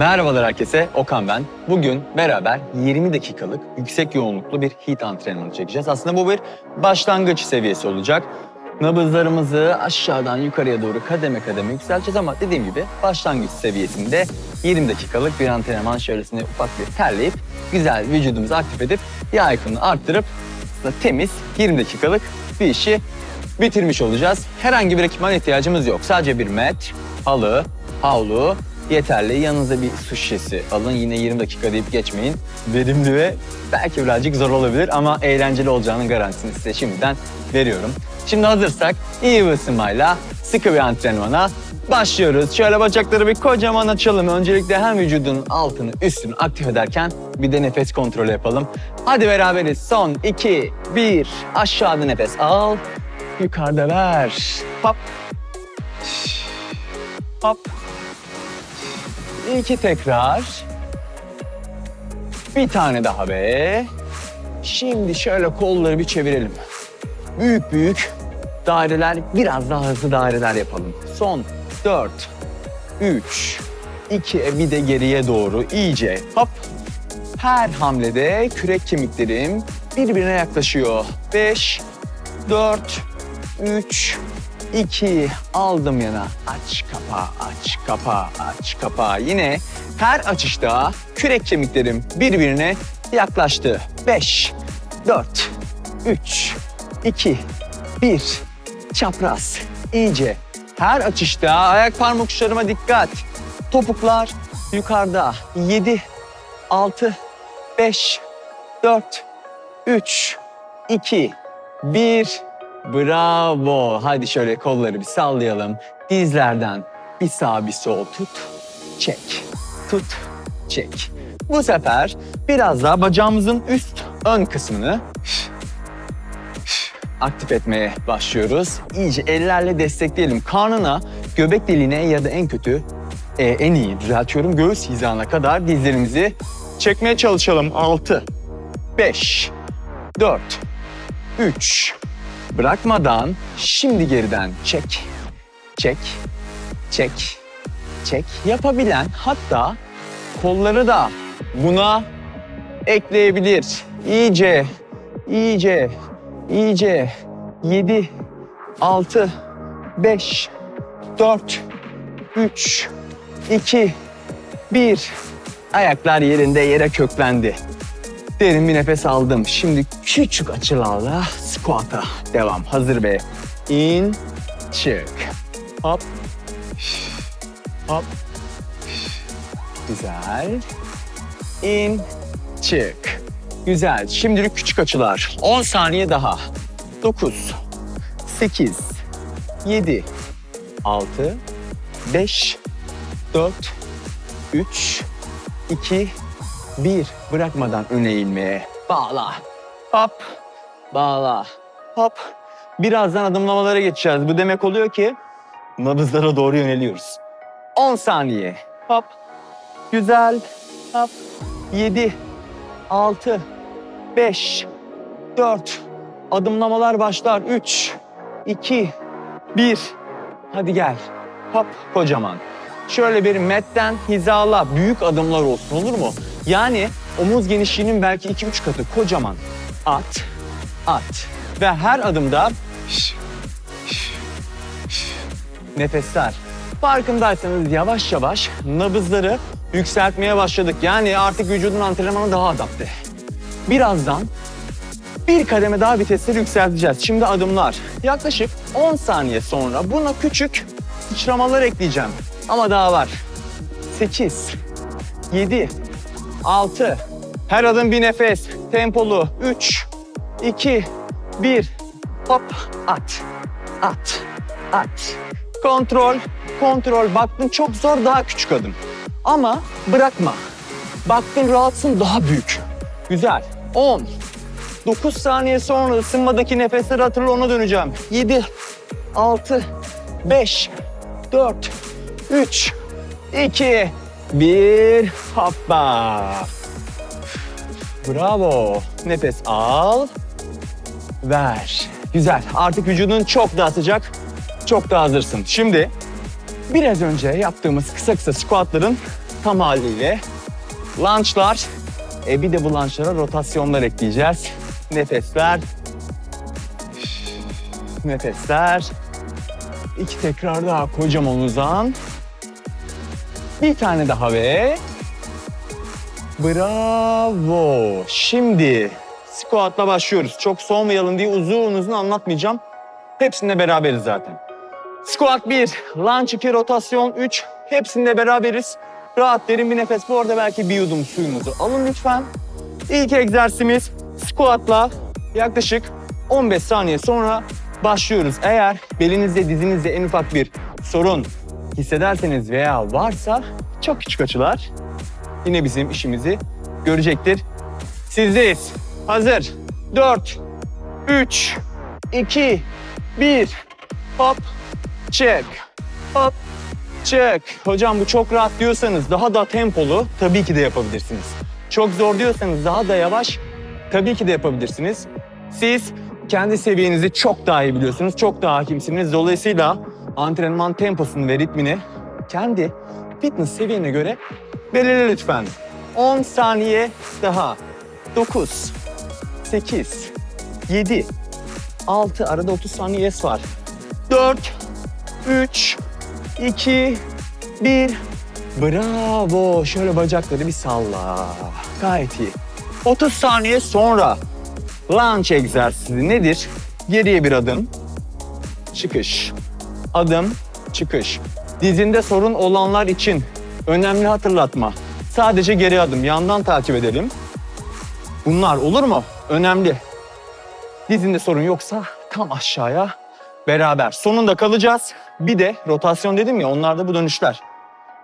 Merhabalar herkese, Okan ben. Bugün beraber 20 dakikalık yüksek yoğunluklu bir HIIT antrenmanı çekeceğiz. Aslında bu bir başlangıç seviyesi olacak. Nabızlarımızı aşağıdan yukarıya doğru kademe kademe yükselteceğiz ama dediğim gibi başlangıç seviyesinde 20 dakikalık bir antrenman şöylesine ufak bir terleyip güzel vücudumuzu aktif edip yağ yakımını arttırıp aslında temiz 20 dakikalık bir işi bitirmiş olacağız. Herhangi bir ekipman ihtiyacımız yok. Sadece bir mat, halı, havlu yeterli. Yanınıza bir su şişesi alın. Yine 20 dakika deyip geçmeyin. Verimli ve belki birazcık zor olabilir ama eğlenceli olacağının garantisini size şimdiden veriyorum. Şimdi hazırsak iyi bir ısınmayla sıkı bir antrenmana başlıyoruz. Şöyle bacakları bir kocaman açalım. Öncelikle hem vücudun altını üstünü aktif ederken bir de nefes kontrolü yapalım. Hadi beraberiz. Son 2, 1. Aşağıda nefes al. Yukarıda ver. Hop. Hop. İki tekrar. Bir tane daha be. Şimdi şöyle kolları bir çevirelim. Büyük büyük daireler, biraz daha hızlı daireler yapalım. Son dört, üç, iki, e, bir de geriye doğru iyice hop. Her hamlede kürek kemiklerim birbirine yaklaşıyor. Beş, dört, üç, iki, aldım yana. Aç kapa, aç kapa, aç kapa. Yine her açışta kürek kemiklerim birbirine yaklaştı. Beş, dört, üç, iki, bir. Çapraz, iyice. Her açışta ayak parmak uçlarıma dikkat. Topuklar yukarıda. Yedi, altı, beş, dört, üç, iki, bir. Bravo. Hadi şöyle kolları bir sallayalım. Dizlerden bir sağ bir sol tut. Çek. Tut. Çek. Bu sefer biraz daha bacağımızın üst ön kısmını aktif etmeye başlıyoruz. İyice ellerle destekleyelim. Karnına, göbek deliğine ya da en kötü, e, en iyi düzeltiyorum göğüs hizana kadar dizlerimizi çekmeye çalışalım. 6, 5, 4, 3, bırakmadan şimdi geriden çek, çek, çek, çek. Yapabilen hatta kolları da buna ekleyebilir. İyice, iyice, iyice. 7, 6, 5, 4, 3, 2, 1. Ayaklar yerinde yere köklendi. Derin bir nefes aldım. Şimdi küçük açılarla squat'a devam. Hazır be. İn, çık. Hop. Hop. Güzel. İn, çık. Güzel. Şimdilik küçük açılar. 10 saniye daha. 9, 8, 7, 6, 5, 4, 3, 2, bir, bırakmadan öne eğilmeye. Bağla. Hop. Bağla. Hop. Birazdan adımlamalara geçeceğiz. Bu demek oluyor ki nabızlara doğru yöneliyoruz. 10 saniye. Hop. Güzel. Hop. 7, 6, 5, 4. Adımlamalar başlar. 3, 2, 1. Hadi gel. Hop kocaman. Şöyle bir metten hizala büyük adımlar olsun olur mu? Yani omuz genişliğinin belki 2-3 katı kocaman. At, at. Ve her adımda nefesler. Farkındaysanız yavaş yavaş nabızları yükseltmeye başladık. Yani artık vücudun antrenmanı daha adapte. Birazdan bir kademe daha vitesleri yükselteceğiz. Şimdi adımlar. Yaklaşık 10 saniye sonra buna küçük sıçramalar ekleyeceğim. Ama daha var. 8, 7, 6. Her adım bir nefes. Tempolu. 3, 2, 1. Hop. At. At. At. Kontrol. Kontrol. Baktın çok zor daha küçük adım. Ama bırakma. Baktın rahatsın daha büyük. Güzel. 10. 9 saniye sonra ısınmadaki nefesleri hatırla ona döneceğim. 7, 6, 5, 4, 3, 2, 1. Hoppa. Bravo. Nefes al. Ver. Güzel. Artık vücudun çok daha sıcak, çok daha hazırsın. Şimdi biraz önce yaptığımız kısa kısa squatların tam haliyle. Lunge'lar. E bir de bu lunge'lara rotasyonlar ekleyeceğiz. Nefesler. Nefesler. İki tekrar daha kocaman uzan. Bir tane daha ve... Bravo. Şimdi squat'la başlıyoruz. Çok soğumayalım diye uzun uzun anlatmayacağım. Hepsinde beraberiz zaten. Squat 1, lunge 2, rotasyon 3. Hepsinde beraberiz. Rahat derin bir nefes. Bu arada belki bir yudum suyumuzu alın lütfen. İlk egzersizimiz squat'la yaklaşık 15 saniye sonra başlıyoruz. Eğer belinizde dizinizde en ufak bir sorun hissederseniz veya varsa çok küçük açılar yine bizim işimizi görecektir. Sizdeyiz. Hazır. 4, 3, 2, 1. Hop, çek. Hop, çek. Hocam bu çok rahat diyorsanız daha da tempolu tabii ki de yapabilirsiniz. Çok zor diyorsanız daha da yavaş tabii ki de yapabilirsiniz. Siz kendi seviyenizi çok daha iyi biliyorsunuz, çok daha hakimsiniz. Dolayısıyla antrenman temposunu ve ritmini kendi fitness seviyene göre belirle lütfen. 10 saniye daha. 9, 8, 7, 6, arada 30 saniye es var. 4, 3, 2, 1. Bravo. Şöyle bacakları bir salla. Gayet iyi. 30 saniye sonra lunge egzersizi nedir? Geriye bir adım. Çıkış. Adım, çıkış. Dizinde sorun olanlar için önemli hatırlatma. Sadece geri adım. Yandan takip edelim. Bunlar olur mu? Önemli. Dizinde sorun yoksa tam aşağıya beraber. Sonunda kalacağız. Bir de rotasyon dedim ya onlarda bu dönüşler.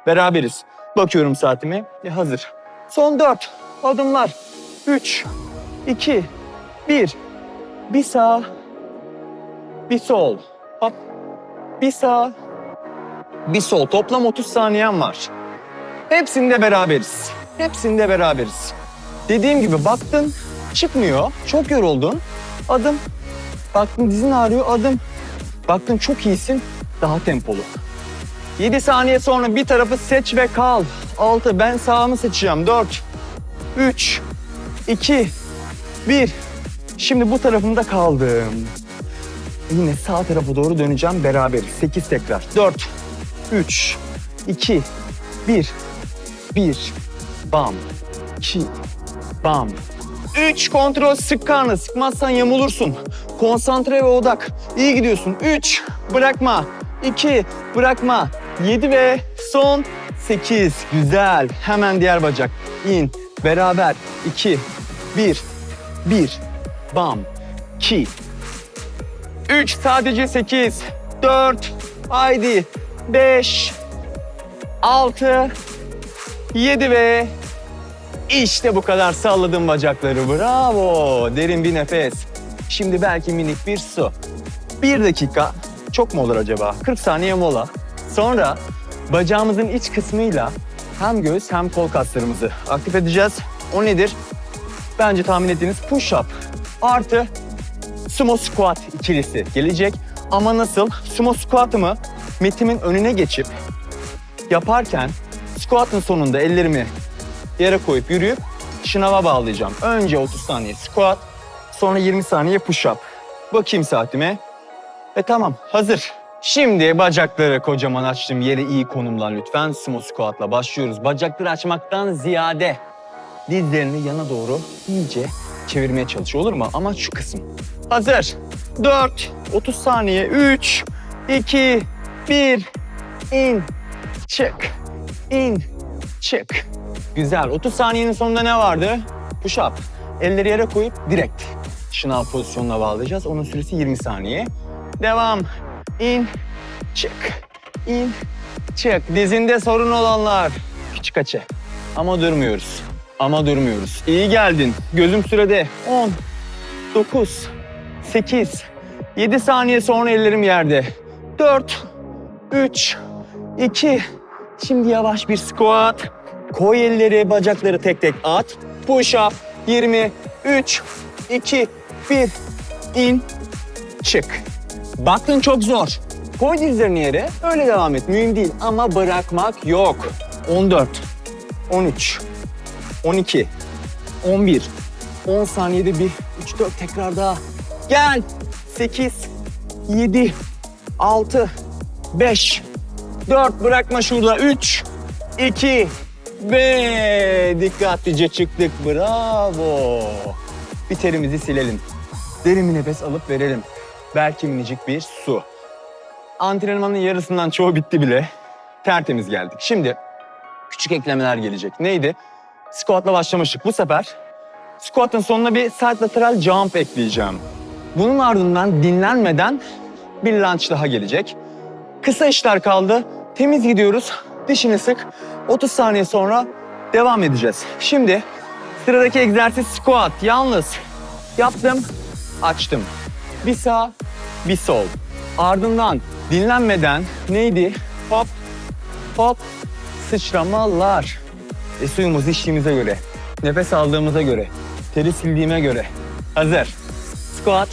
Beraberiz. Bakıyorum saatime. E, hazır. Son dört adımlar. Üç, iki, bir. Bir sağ, bir sol. Hop. Bir sağ, bir sol. Toplam 30 saniyen var. Hepsinde beraberiz. Hepsinde beraberiz. Dediğim gibi baktın çıkmıyor. Çok yoruldun. Adım. Baktın dizin ağrıyor. Adım. Baktın çok iyisin. Daha tempolu. 7 saniye sonra bir tarafı seç ve kal. 6. Ben sağımı seçeceğim. 4. 3. 2. 1. Şimdi bu tarafımda kaldım. Yine sağ tarafa doğru döneceğim beraber. 8 tekrar. 4. 3. 2. 1. 1. Bam. 2. Bam. 3 kontrol sık karnı. Sıkmazsan yamulursun. Konsantre ve odak. İyi gidiyorsun. 3 bırakma. 2 bırakma. 7 ve son 8. Güzel. Hemen diğer bacak. İn. Beraber. 2 1 1 Bam. 2 3 sadece 8 4 Haydi 5 6 7 ve işte bu kadar salladım bacakları. Bravo. Derin bir nefes. Şimdi belki minik bir su. Bir dakika. Çok mu olur acaba? 40 saniye mola. Sonra bacağımızın iç kısmıyla hem göğüs hem kol kaslarımızı aktif edeceğiz. O nedir? Bence tahmin ettiğiniz push up artı sumo squat ikilisi gelecek. Ama nasıl? Sumo squat'ımı metimin önüne geçip yaparken squat'ın sonunda ellerimi yere koyup yürüyüp şınava bağlayacağım. Önce 30 saniye squat, sonra 20 saniye push up. Bakayım saatime. E tamam, hazır. Şimdi bacakları kocaman açtım. Yere iyi konumlan lütfen. Sumo squat'la başlıyoruz. Bacakları açmaktan ziyade dizlerini yana doğru iyice çevirmeye çalışıyor olur mu? Ama şu kısım. Hazır. 4, 30 saniye. 3, 2, 1. İn, çık, in, çık. Güzel. 30 saniyenin sonunda ne vardı? Push up. Elleri yere koyup direkt şınav pozisyonuna bağlayacağız. Onun süresi 20 saniye. Devam. İn, çık. İn, çık. Dizinde sorun olanlar. Küçük açı. Ama durmuyoruz. Ama durmuyoruz. İyi geldin. Gözüm sürede. 10, 9, 8, 7 saniye sonra ellerim yerde. 4, 3, 2, şimdi yavaş bir squat. Koy elleri, bacakları tek tek at. Push up. 20, 3, 2, 1. İn, çık. Baktın çok zor. Koy dizlerini yere, öyle devam et. Mühim değil ama bırakmak yok. 14, 13, 12, 11, 10 saniyede bir, 3, 4 tekrar daha. Gel. 8, 7, 6, 5, 4 bırakma şurada. 3, 2 ve dikkatlice çıktık. Bravo. Bir terimizi silelim. Derin bir nefes alıp verelim. Belki minicik bir su. Antrenmanın yarısından çoğu bitti bile. Tertemiz geldik. Şimdi küçük eklemeler gelecek. Neydi? Squat'la başlamıştık. Bu sefer squat'ın sonuna bir side lateral jump ekleyeceğim. Bunun ardından dinlenmeden bir lunge daha gelecek. Kısa işler kaldı. Temiz gidiyoruz. Dişini sık. 30 saniye sonra devam edeceğiz. Şimdi sıradaki egzersiz squat. Yalnız yaptım, açtım. Bir sağ, bir sol. Ardından dinlenmeden neydi? Hop, hop, sıçramalar. E suyumuzu içtiğimize göre, nefes aldığımıza göre, teri sildiğime göre. Hazır. Squat,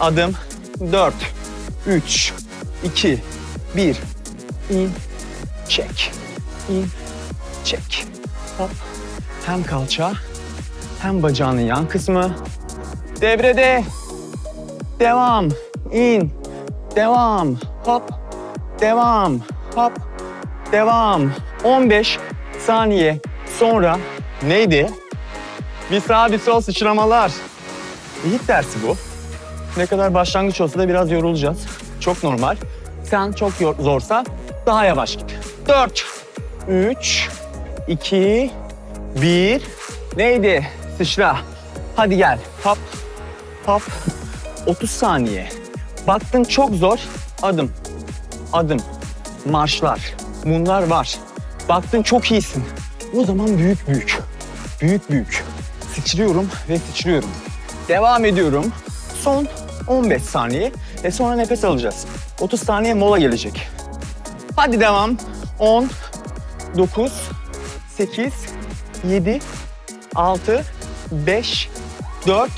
adım, 4, 3, 2, 1. İn, çek. İn, çek. Hop. Hem kalça, hem bacağının yan kısmı. Devrede. Devam. İn. Devam. Hop. Devam. Hop. Devam. 15 saniye sonra neydi? Bir sağ bir sol sıçramalar. İlk dersi bu. Ne kadar başlangıç olsa da biraz yorulacağız. Çok normal. Sen çok zorsa daha yavaş git. 4, 3, 2, 1. Neydi? Sıçra. Hadi gel. Hop, hop. 30 saniye. Baktın çok zor. Adım, adım, marşlar. Bunlar var. Baktın çok iyisin. O zaman büyük büyük. Büyük büyük. Sıçrıyorum ve sıçrıyorum. Devam ediyorum. Son 15 saniye ve sonra nefes alacağız. 30 saniye mola gelecek. Hadi devam. 10, 9, 8, 7, 6, 5, 4,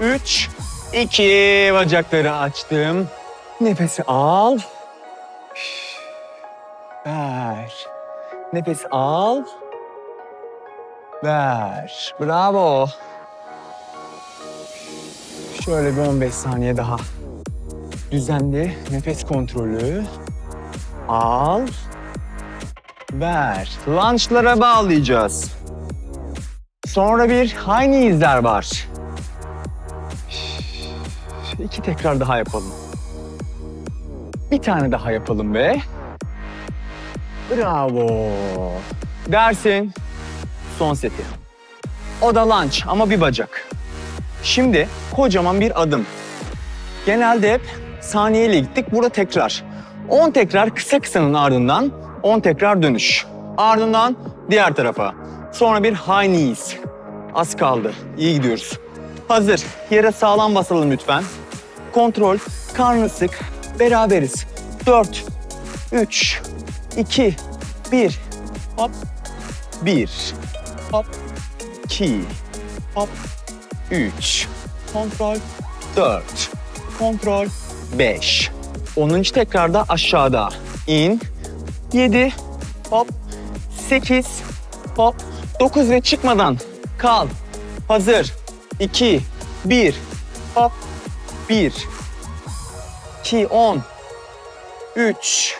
3, 2. Bacakları açtım. Nefesi al. Ver. Nefes al. Ver. Bravo. Şöyle bir 15 saniye daha. Düzenli nefes kontrolü. Al. Ver. Lunge'lara bağlayacağız. Sonra bir high knees'ler var. İki tekrar daha yapalım. Bir tane daha yapalım be. Bravo. Dersin son seti. O da lunge ama bir bacak. Şimdi kocaman bir adım. Genelde hep saniyeyle gittik. Burada tekrar. 10 tekrar kısa kısanın ardından 10 tekrar dönüş. Ardından diğer tarafa. Sonra bir high knees. Az kaldı. İyi gidiyoruz. Hazır. Yere sağlam basalım lütfen. Kontrol. Karnı sık. Beraberiz. 4, 3, 2, 1. Hop. 1. Hop. 2. Hop. 3. Kontrol. 4. Kontrol. 5. 10. tekrarda aşağıda. İn. 7. Hop. 8. Hop. 9 ve çıkmadan. Kal. Hazır. 2. 1. Hop. 1. 2. 10. 3.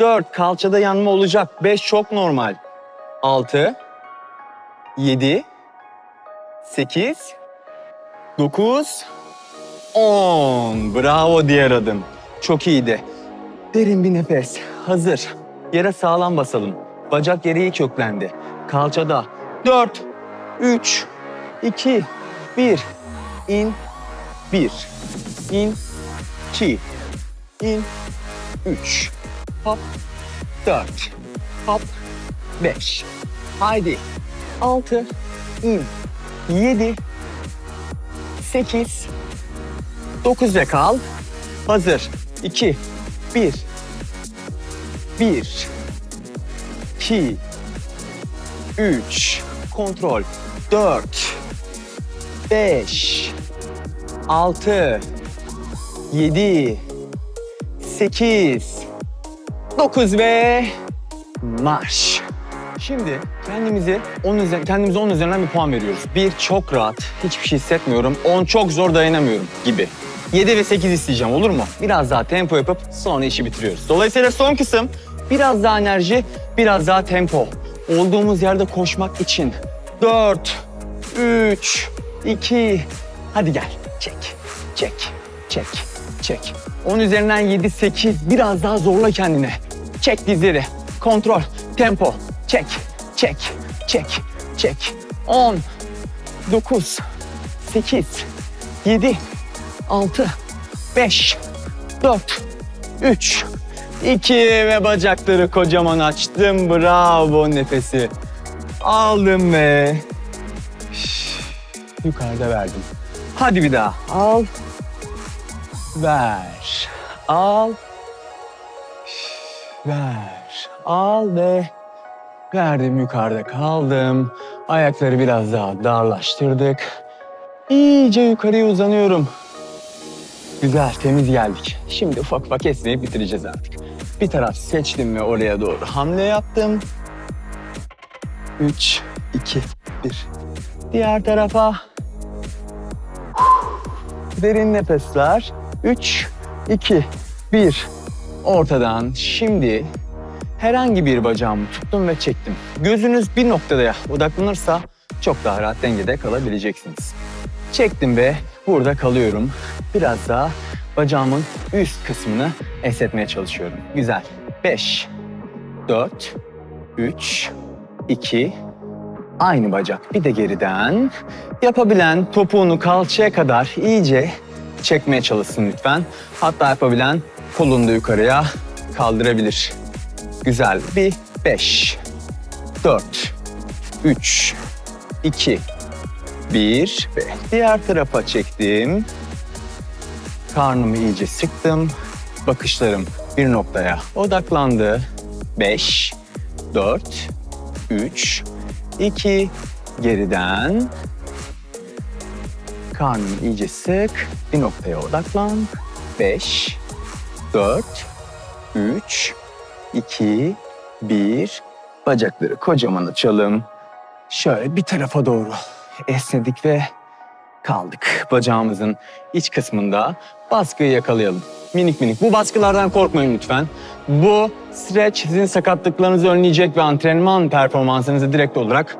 4. Kalçada yanma olacak. 5 çok normal. 6. 7. 8. 9. 10. Bravo diğer adım. Çok iyiydi. Derin bir nefes. Hazır. Yere sağlam basalım. Bacak yere köklendi. Kalçada. 4, 3, 2, 1. İn. 1. İn. 2. İn. 3. Hop. 4. Hop. 5. Haydi. 6. İn. 7. 8. 9'da kal. Hazır. 2. 1. 1. 2. 3. Kontrol. 4. 5. 6. 7. 8. 9 ve marş. Şimdi kendimizi 10 üzerinden, kendimize 10 üzerinden bir puan veriyoruz. Bir çok rahat, hiçbir şey hissetmiyorum. 10 çok zor dayanamıyorum gibi. 7 ve 8 isteyeceğim olur mu? Biraz daha tempo yapıp sonra işi bitiriyoruz. Dolayısıyla son kısım biraz daha enerji, biraz daha tempo. Olduğumuz yerde koşmak için 4, 3, 2, hadi gel. Çek, çek, çek, çek. 10 üzerinden 7, 8, biraz daha zorla kendini. Çek dizleri, kontrol, tempo, çek, çek, çek, çek. 10, 9, 8, 7, 6, 5, 4, 3, 2 ve bacakları kocaman açtım. Bravo nefesi. Aldım ve yukarıda verdim. Hadi bir daha. Al. Ver. Al. Ver. Al ve verdim yukarıda kaldım. Ayakları biraz daha darlaştırdık. İyice yukarıya uzanıyorum. Güzel, temiz geldik. Şimdi ufak ufak esneyip bitireceğiz artık. Bir taraf seçtim ve oraya doğru hamle yaptım. Üç, iki, bir. Diğer tarafa. Derin nefesler. Üç, iki, bir. Ortadan şimdi herhangi bir bacağımı tuttum ve çektim. Gözünüz bir noktada odaklanırsa çok daha rahat dengede kalabileceksiniz. Çektim ve burada kalıyorum. Biraz daha bacağımın üst kısmını esnetmeye çalışıyorum. Güzel. 5, 4, 3, 2, aynı bacak. Bir de geriden. Yapabilen topuğunu kalçaya kadar iyice çekmeye çalışsın lütfen. Hatta yapabilen kolunu da yukarıya kaldırabilir. Güzel. Bir, 5, 4, 3, 2, bir ve diğer tarafa çektim. Karnımı iyice sıktım. Bakışlarım bir noktaya odaklandı. Beş, dört, üç, iki, geriden. Karnımı iyice sık. Bir noktaya odaklan. Beş, dört, üç, iki, bir. Bacakları kocaman açalım. Şöyle bir tarafa doğru esnedik ve kaldık. Bacağımızın iç kısmında baskıyı yakalayalım. Minik minik. Bu baskılardan korkmayın lütfen. Bu stretch sizin sakatlıklarınızı önleyecek ve antrenman performansınızı direkt olarak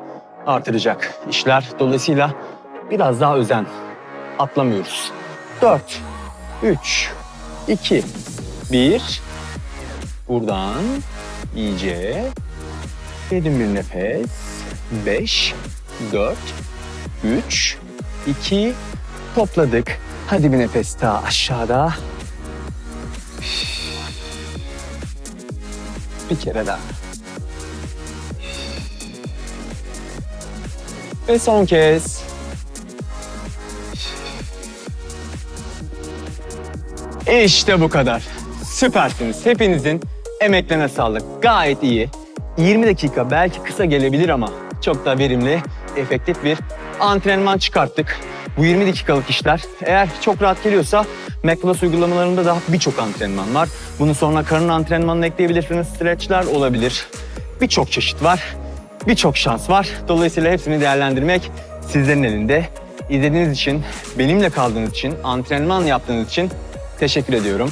artıracak işler. Dolayısıyla biraz daha özen. Atlamıyoruz. 4, 3, 2, 1. Buradan iyice derin bir nefes. 5, 4, 3, 2, topladık. Hadi bir nefes daha aşağıda. Bir kere daha. Ve son kez. İşte bu kadar. Süpersiniz. Hepinizin emeklerine sağlık. Gayet iyi. 20 dakika belki kısa gelebilir ama çok da verimli, efektif bir antrenman çıkarttık. Bu 20 dakikalık işler eğer çok rahat geliyorsa McPlus uygulamalarında da birçok antrenman var. Bunun sonra karın antrenmanını ekleyebilirsiniz. Stretchler olabilir. Birçok çeşit var. Birçok şans var. Dolayısıyla hepsini değerlendirmek sizlerin elinde. İzlediğiniz için, benimle kaldığınız için, antrenman yaptığınız için teşekkür ediyorum.